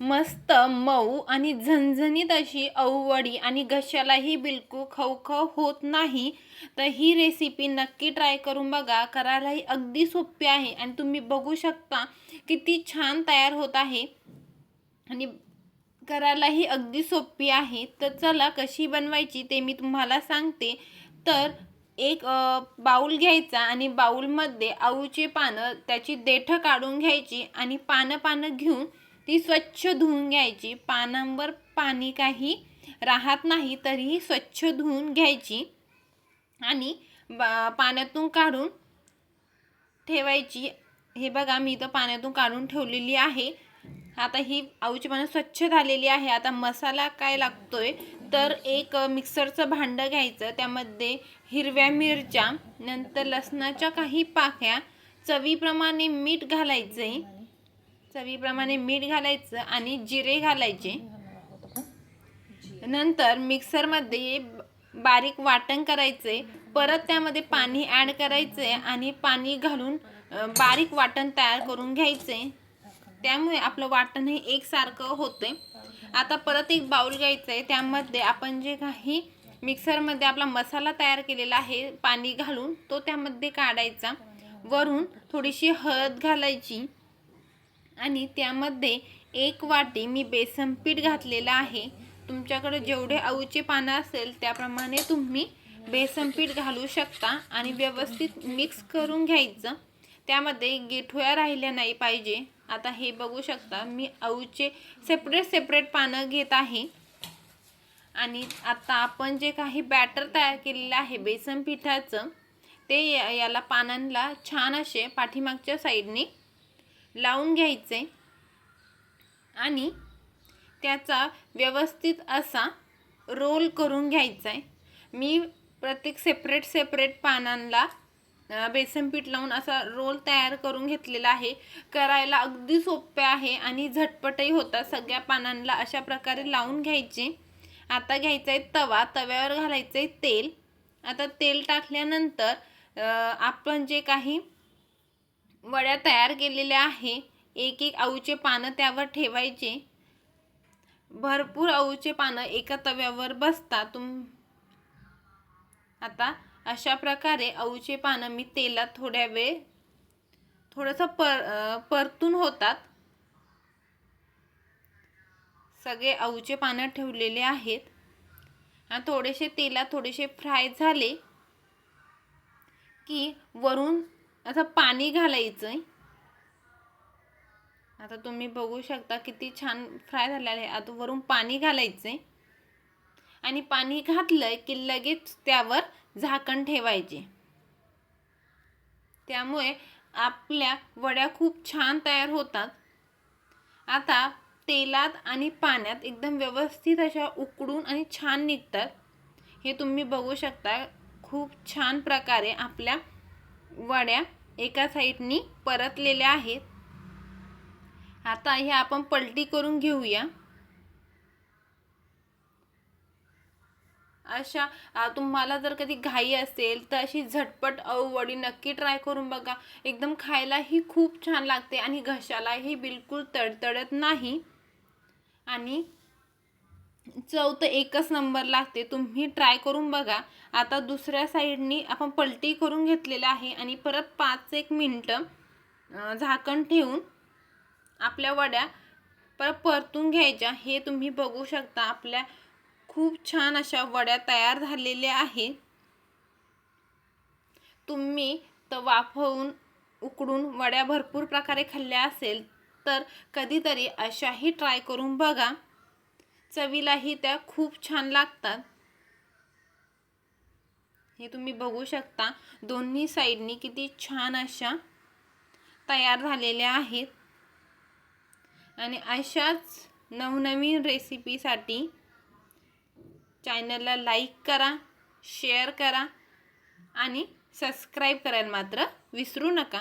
मस्त मऊ आणि झणझणीत अशी अववडी आणि घशालाही बिलकुल खवखव होत नाही. तर ही रेसिपी नक्की ट्राय करून बघा. करायलाही अगदी सोपी आहे. आणि तुम्ही बघू शकता किती छान तयार होत आहे. आणि करायलाही अगदी सोपी आहे. तर चला कशी बनवायची ते मी तुम्हाला सांगते. तर एक बाऊल घ्यायचा आणि बाऊलमध्ये आऊचे पानं त्याची देठं काढून घ्यायची आणि पानं पानं घेऊन ती स्वच्छ धुवून घ्यायची. पानांवर पाणी काही राहत नाही तरीही स्वच्छ धुवून घ्यायची आणि बा पाण्यातून काढून ठेवायची. हे बघा मी इथं पाण्यातून काढून ठेवलेली आहे. आता ही आऊची पानं स्वच्छ झालेली आहे. आता मसाला काय लागतोय? तर एक मिक्सरचं भांडं घ्यायचं. त्यामध्ये हिरव्या मिरच्या नंतर लसणाच्या काही पाक्या चवीप्रमाणे मीठ घालायचे चवीप्रमाणे मीठ घालायचं आणि जिरे घालायचे. नंतर मिक्सरमध्ये बारीक वाटण करायचे. परत त्यामध्ये पाणी ॲड करायचे आणि पाणी घालून बारीक वाटण तयार करून घ्यायचे. त्यामुळे आपलं वाटण हे एकसारखं होते. आता परत एक बाउल घ्यायचं आहे त्यामध्ये आपण जे काही मिक्सरमध्ये आपला मसाला तयार केलेला आहे पाणी घालून तो त्यामध्ये काढायचा. वरून थोडीशी हळद घालायची. आणि त्यामध्ये एक वाटी मी बेसन पीठ घातलेलं आहे. तुमच्याकडे जेवढे आऊचे पानं असेल त्याप्रमाणे तुम्ही बेसन पीठ घालू शकता आणि व्यवस्थित मिक्स करून घ्यायचं. त्यामध्ये गिठोया राहिल्या नाही पाहिजे. आता हे बघू शकता मी आऊचे सेपरेट सेपरेट पानं घेत आहे. आणि आता आपण जे काही बॅटर तयार केलेलं आहे बेसन पिठाचं ते या- याला पानांना छान असे पाठीमागच्या साईडने लावून घ्यायचे आणि त्याचा व्यवस्थित असा रोल करून घ्यायचा आहे. मी प्रत्येक सेपरेट सेपरेट पानांना बेसन पीठ लावून असा रोल तयार करून घेतलेला आहे. करायला अगदी सोपे आहे आणि झटपटही होता सगळ्या पानांना अशा प्रकारे लावून घ्यायचे. आता घ्यायचा आहे तवा. तव्यावर घालायचं आहे तेल. आता तेल टाकल्यानंतर आपण जे काही वड्या तयार केलेल्या आहे. एक एक आऊचे पानं त्यावर ठेवायचे. भरपूर आऊचे पानं एका तव्यावर बसतात. तुम आता अशा प्रकारे आऊचे पानं मी तेलात थोड्या वेळ थोडंसं पर परतून होतात. सगळे आऊचे पानं ठेवलेले आहेत. आणि थोडेसे तेलात थोडेसे फ्राय झाले की वरून असं पाणी घालायचं आता तुम्ही बघू शकता किती छान फ्राय झालेलं आहे. आता वरून पाणी घालायचे आणि पाणी घातलं की लगेच त्यावर झाकण ठेवायचे. त्यामुळे आपल्या वड्या खूप छान तयार होतात. आता तेलात आणि पाण्यात एकदम व्यवस्थित अशा उकडून आणि छान निघतात. हे तुम्ही बघू शकता. खूप छान प्रकारे आपल्या वड्या एका साईडनी परतलेल्या आहेत. आता ह्या आपण पलटी करून घेऊया. अशा तुम्हाला जर कधी घाई असेल तर अशी झटपट वडी नक्की ट्राय करून बघा. एकदम खायलाही खूप छान लागते आणि घशालाही बिलकुल तडतडत नाही. आणि चव तर एकच नंबर लागते. तुम्ही ट्राय करून बघा. आता दुसऱ्या साईडनी आपण पलटी करून घेतलेलं आहे आणि परत पाच एक मिनटं झाकण ठेवून आपल्या वड्या परत परतून घ्यायच्या. हे तुम्ही बघू शकता. आपल्या खूप छान अशा वड्या तयार झालेल्या आहेत. तुम्ही तर वाफवून उकडून वड्या भरपूर प्रकारे खाल्ल्या असेल तर कधीतरी अशाही ट्राय करून बघा. चवीलाही त्या खूप छान लागतात. हे तुम्ही बघू शकता. दोन्ही साईडनी किती छान अशा तयार झालेल्या आहेत. आणि अशाच नवनवीन रेसिपीसाठी चॅनलला लाईक करा शेअर करा आणि सबस्क्राईब करायला मात्र विसरू नका.